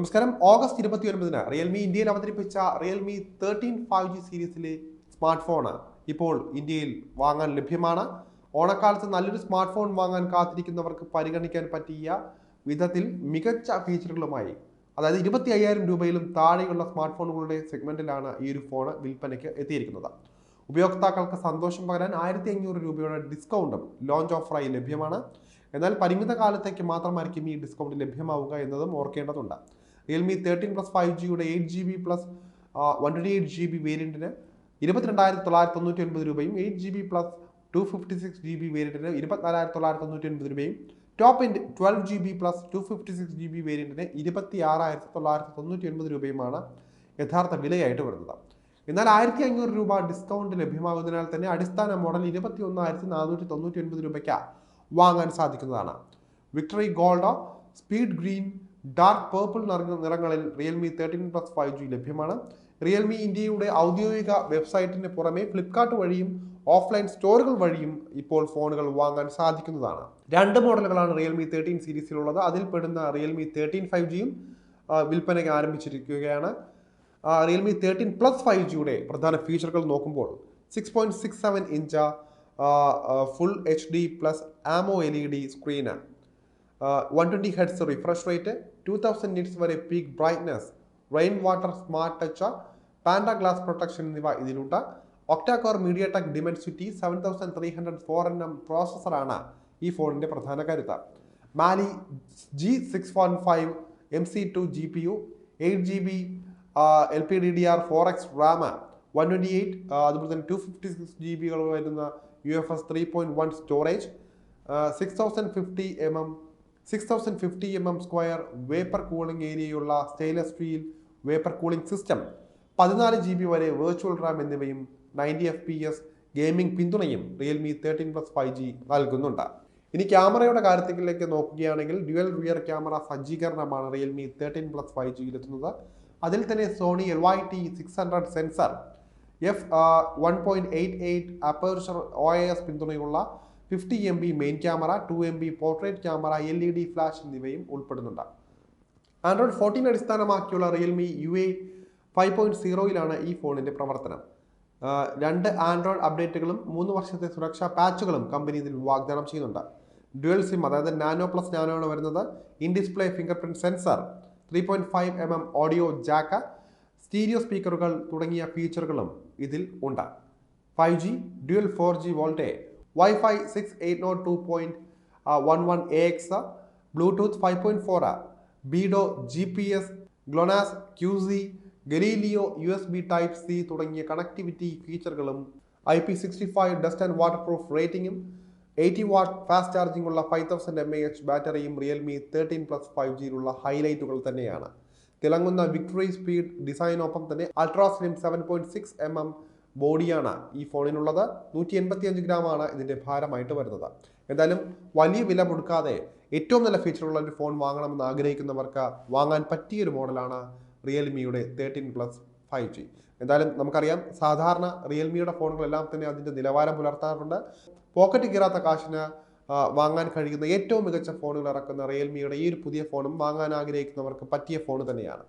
നമസ്കാരം. ഓഗസ്റ്റ് ഇരുപത്തി ഒൻപതിന് റിയൽമി ഇന്ത്യയിൽ അവതരിപ്പിച്ച റിയൽമി തേർട്ടീൻ ഫൈവ് ജി സീരീസിലെ സ്മാർട്ട് ഫോൺ ഇപ്പോൾ ഇന്ത്യയിൽ വാങ്ങാൻ ലഭ്യമാണ്. ഓണക്കാലത്ത് നല്ലൊരു സ്മാർട്ട് ഫോൺ വാങ്ങാൻ കാത്തിരിക്കുന്നവർക്ക് പരിഗണിക്കാൻ പറ്റിയ വിധത്തിൽ മികച്ച ഫീച്ചറുകളുമായി അതായത് ഇരുപത്തി അയ്യായിരം രൂപയിലും താഴെയുള്ള സ്മാർട്ട് ഫോണുകളുടെ സെഗ്മെന്റിലാണ് ഈ ഒരു ഫോൺ വിൽപ്പനയ്ക്ക് എത്തിയിരിക്കുന്നത്. ഉപയോക്താക്കൾക്ക് സന്തോഷം പകരാൻ ആയിരത്തി അഞ്ഞൂറ് രൂപയുടെ ഡിസ്കൗണ്ടും ലോഞ്ച് ഓഫറായി ലഭ്യമാണ്. എന്നാൽ പരിമിത കാലത്തേക്ക് മാത്രമായിരിക്കും ഈ ഡിസ്കൗണ്ട് ലഭ്യമാവുക എന്നതും ഓർക്കേണ്ടതുണ്ട്. റിയൽമി തേർട്ടീൻ പ്ലസ് ഫൈവ് ജിയുടെ eight G B plus one twenty eight G B വേരിയന്റിന് ഇരുപത്തിരണ്ടായിരത്തി തൊള്ളായിരത്തി തൊണ്ണൂറ്റി ഒൻപത് രൂപയും eight G B plus two fifty six G B വേരിയന്റിന് ഇരുപത്തിനാലായിരത്തി തൊള്ളായിരത്തി തൊണ്ണൂറ്റി ഒൻപത് രൂപയും. Top end twelve G B plus two fifty six G B വേരിയന്റിന് ഇരുപത്തി ആറായിരത്തി തൊള്ളായിരത്തി തൊണ്ണൂറ്റി ഒൻപത് രൂപയുമാണ് യഥാർത്ഥ വിലയായിട്ട് വരുന്നത്. എന്നാൽ ആയിരത്തി അഞ്ഞൂറ് രൂപ ഡിസ്കൗണ്ട് ലഭ്യമാകുന്നതിനാൽ തന്നെ അടിസ്ഥാന മോഡൽ ഇരുപത്തി ഒന്നായിരത്തി നാനൂറ്റി തൊണ്ണൂറ്റി ഒൻപത് രൂപയ്ക്ക് വാങ്ങാൻ സാധിക്കുന്നതാണ്. Victory gold speed green dark purple നിറങ്ങളിൽ Realme thirteen plus five G ലഭ്യമാണ്. റിയൽമി ഇന്ത്യയുടെ ഔദ്യോഗിക വെബ്സൈറ്റിന് പുറമെ ഫ്ലിപ്കാർട്ട് വഴിയും ഓഫ്ലൈൻ സ്റ്റോറുകൾ വഴിയും ഇപ്പോൾ ഫോണുകൾ വാങ്ങാൻ സാധിക്കുന്നതാണ്. രണ്ട് മോഡലുകളാണ് റിയൽമി തേർട്ടീൻ സീരീസിലുള്ളത്. അതിൽ പെടുന്ന റിയൽമി തേർട്ടീൻ ഫൈവ് ജിയും വിൽപ്പനയ്ക്ക് ആരംഭിച്ചിരിക്കുകയാണ്. റിയൽമി തേർട്ടീൻ പ്ലസ് ഫൈവ് ജിയുടെ പ്രധാന ഫീച്ചറുകൾ നോക്കുമ്പോൾ six point six seven inch full H D plus AMOLED screen one twenty hertz refresh rate two thousand nits വരെ peak brightness rain water smart touch panda glass protection എന്നിവ ഇതിലുണ്ട് octacore media tek dimensity seven thousand three hundred four N M പ്രോസസ്സറാണ് ഈ ഫോണിന്റെ പ്രധാന കരുത്ത്. Mali G six one five M C two G P U eight G B L P D D R four X RAM one twenty eight അതുപോലെ തന്നെ two fifty six G ബികൾ വരുന്ന U F S three point one storage six thousand fifty M M six thousand fifty M M square vapour cooling ഏരിയയുള്ള stainless steel vapour cooling system പതിനാല് G B വരെ virtual RAM എന്നിവയും ninety F P S gaming പിന്തുണയും Realme thirteen plus five G നൽകുന്നുണ്ട്. ഇനി ക്യാമറയുടെ കാര്യത്തിലേക്ക് നോക്കുകയാണെങ്കിൽ dual rear camera സജ്ജീകരണമാണ് Realme thirteen plus five ജിയിലെത്തുന്നത് അതിൽ തന്നെ Sony L Y T six hundred sensor F one point eight eight aperture O S പിന്തുണയുള്ള fifty M B main camera two M B portrait camera L E D flash എന്നിവയും ഉൾപ്പെടുന്നുണ്ട്. Android fourteen അടിസ്ഥാനമാക്കിയുള്ള Realme U A five point സീറോയിലാണ് ഈ ഫോണിന്റെ പ്രവർത്തനം. രണ്ട് Android അപ്ഡേറ്റുകളും മൂന്ന് വർഷത്തെ സുരക്ഷാ പാച്ചുകളും കമ്പനി ഇതിൽ വാഗ്ദാനം ചെയ്യുന്നുണ്ട്. ഡ്യുവൽ സിം അതായത് നാനോ പ്ലസ് നാനോ ആണ് വരുന്നത്. In display finger print sensor three point five M M audio jack stereo സ്പീക്കറുകൾ തുടങ്ങിയ ഫീച്ചറുകളും ഇതിൽ ഉണ്ട്. Five G dual four G VoLTE wifi six eight nought two point one one A X bluetooth five point four Beidou G P S GLONASS QC Galileo U S B type C തുടങ്ങിയ connectivity ഫീച്ചറുകളും I P sixty five dust and water proof റേറ്റിംഗും eighty watt fast charging ഉള്ള five thousand M A H ബാറ്ററിയും Realme thirteen plus five ജിയിലുള്ള ഹൈലൈറ്റുകൾ തന്നെയാണ്. തിളങ്ങുന്ന victory speed ഡിസൈനൊപ്പം തന്നെ ultra slim seven point six M M ബോഡിയാണ് ഈ ഫോണിനുള്ളത് നൂറ്റി അഞ്ച് ഗ്രാമാണ് ഇതിന്റെ ഭാരമായിട്ട് വരുന്നത്. എന്തായാലും വലിയ വില കൊടുക്കാതെ ഏറ്റവും നല്ല ഫീച്ചറുള്ള ഒരു ഫോൺ വാങ്ങണമെന്ന് ആഗ്രഹിക്കുന്നവർക്ക് വാങ്ങാൻ പറ്റിയൊരു മോഡലാണ് റിയൽമിയുടെ തേർട്ടീൻ പ്ലസ് ഫൈവ് ജി എന്തായാലും നമുക്കറിയാം സാധാരണ റിയൽമിയുടെ ഫോണുകളെല്ലാം തന്നെ അതിന്റെ നിലവാരം പുലർത്താറുണ്ട്. പോക്കറ്റ് കീറാത്ത കാശിന് വാങ്ങാൻ കഴിയുന്ന ഏറ്റവും മികച്ച ഫോണുകൾ ഇറക്കുന്ന റിയൽമിയുടെ ഈ ഒരു പുതിയ ഫോണും വാങ്ങാൻ ആഗ്രഹിക്കുന്നവർക്ക് പറ്റിയ ഫോൺ തന്നെയാണ്.